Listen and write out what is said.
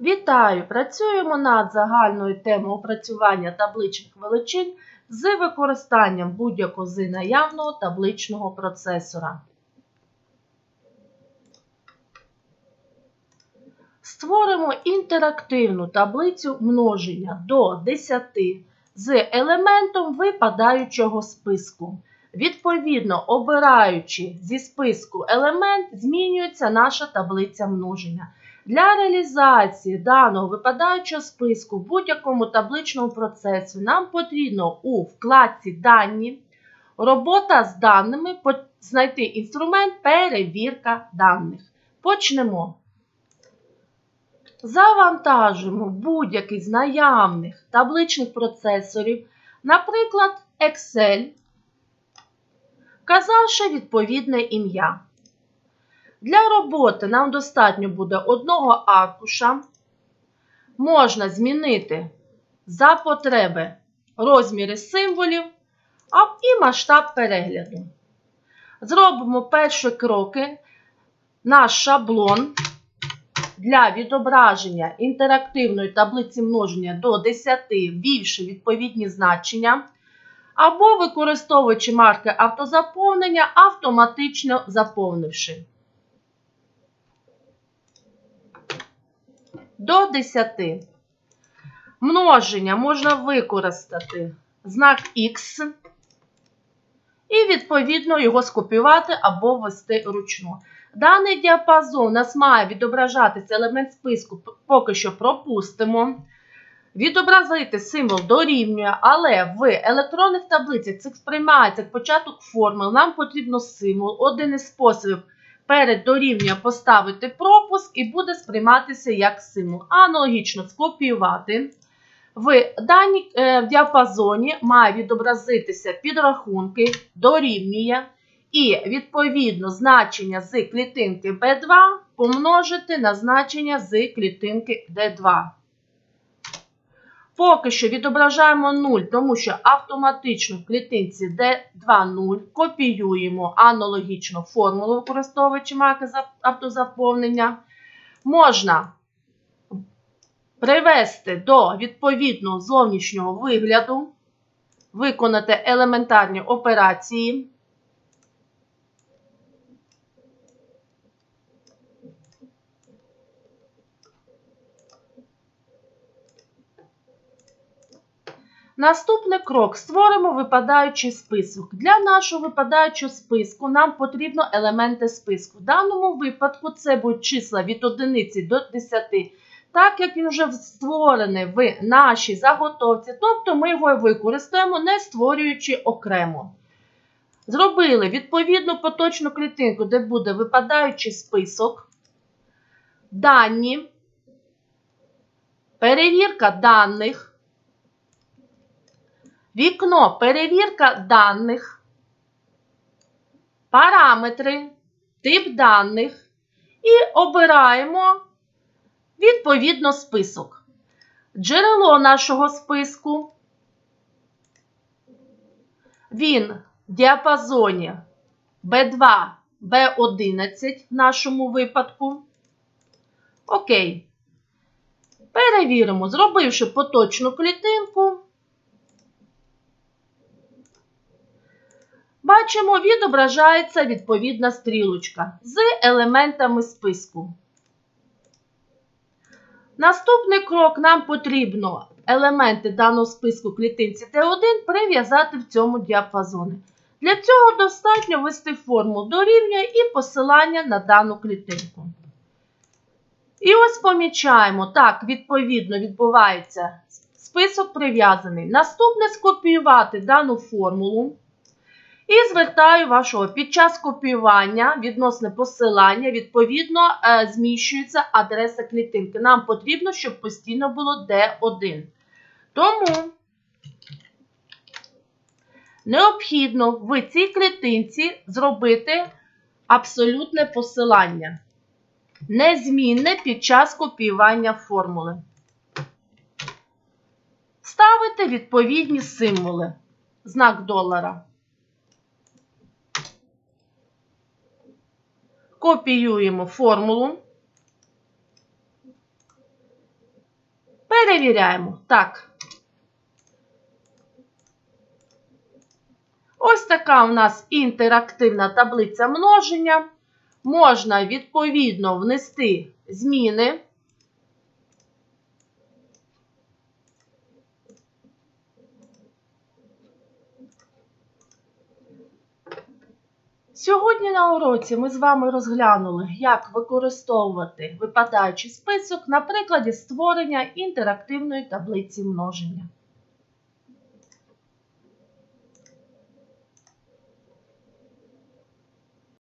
Вітаю! Працюємо над загальною темою опрацювання табличних величин з використанням будь-якого з наявного табличного процесора. Створимо інтерактивну таблицю множення до 10 з елементом випадаючого списку. Відповідно, обираючи зі списку елемент, змінюється наша таблиця множення. Для реалізації даного випадаючого списку в будь-якому табличному процесі нам потрібно у вкладці Дані робота з даними знайти інструмент перевірка даних. Почнемо. Завантажимо будь-який з наявних табличних процесорів, наприклад, Excel, вказавши відповідне ім'я. Для роботи нам достатньо буде одного аркуша. Можна змінити за потреби розміри символів і масштаб перегляду. Зробимо перші кроки. Наш шаблон для відображення інтерактивної таблиці множення до 10, ввівши відповідні значення, або використовуючи марки автозаповнення, автоматично заповнивши. До 10. Множення можна використати знак Х і, відповідно, його скопіювати або ввести ручну. Даний діапазон у нас має відображатися елемент списку, поки що пропустимо. Відобразити символ дорівнює, але в електронних таблицях це сприймається початок формул. Нам потрібно символ. Один із способів перед дорівнює поставити пропуск і буде сприйматися як символ. Аналогічно скопіювати. В даній е, в діапазоні має відобразитися підрахунки, дорівнює, і відповідно значення з клітинки B2 помножити на значення з клітинки D2. Поки що відображаємо 0, тому що автоматично в клітинці D2 0 копіюємо аналогічну формулу, використовуючи маки автозаповнення. Можна привести до відповідного зовнішнього вигляду, виконати елементарні операції. Наступний крок. Створимо випадаючий список. Для нашого випадаючого списку нам потрібно елементи списку. В даному випадку це будуть числа від 1 до 10, так як він вже створений в нашій заготовці, тобто ми його використаємо, не створюючи окремо. Зробили відповідну поточну клітинку, де буде випадаючий список, дані, перевірка даних. Вікно перевірка даних, параметри, тип даних і обираємо відповідно список. Джерело нашого списку. Він в діапазоні B2, B11 в нашому випадку. Окей. Перевіримо, зробивши поточну клітинку. Бачимо, відображається відповідна стрілочка з елементами списку. Наступний крок нам потрібно елементи даного списку клітинці Т1 прив'язати в цьому діапазоні. Для цього достатньо ввести формулу дорівнює і посилання на дану клітинку. І ось помічаємо, так, відповідно відбувається список прив'язаний. Наступне скопіювати дану формулу. І звертаю вашого під час копіювання відносне посилання, відповідно, е, зміщується адреса клітинки. Нам потрібно, щоб постійно було D1. Тому необхідно в цій клітинці зробити абсолютне посилання. Незмінне під час копіювання формули. Ставити відповідні символи. Знак долара. Копіюємо формулу. Перевіряємо. Так. Ось така у нас інтерактивна таблиця множення. Можна відповідно внести зміни. Сьогодні на уроці ми з вами розглянули, як використовувати випадаючий список на прикладі створення інтерактивної таблиці множення.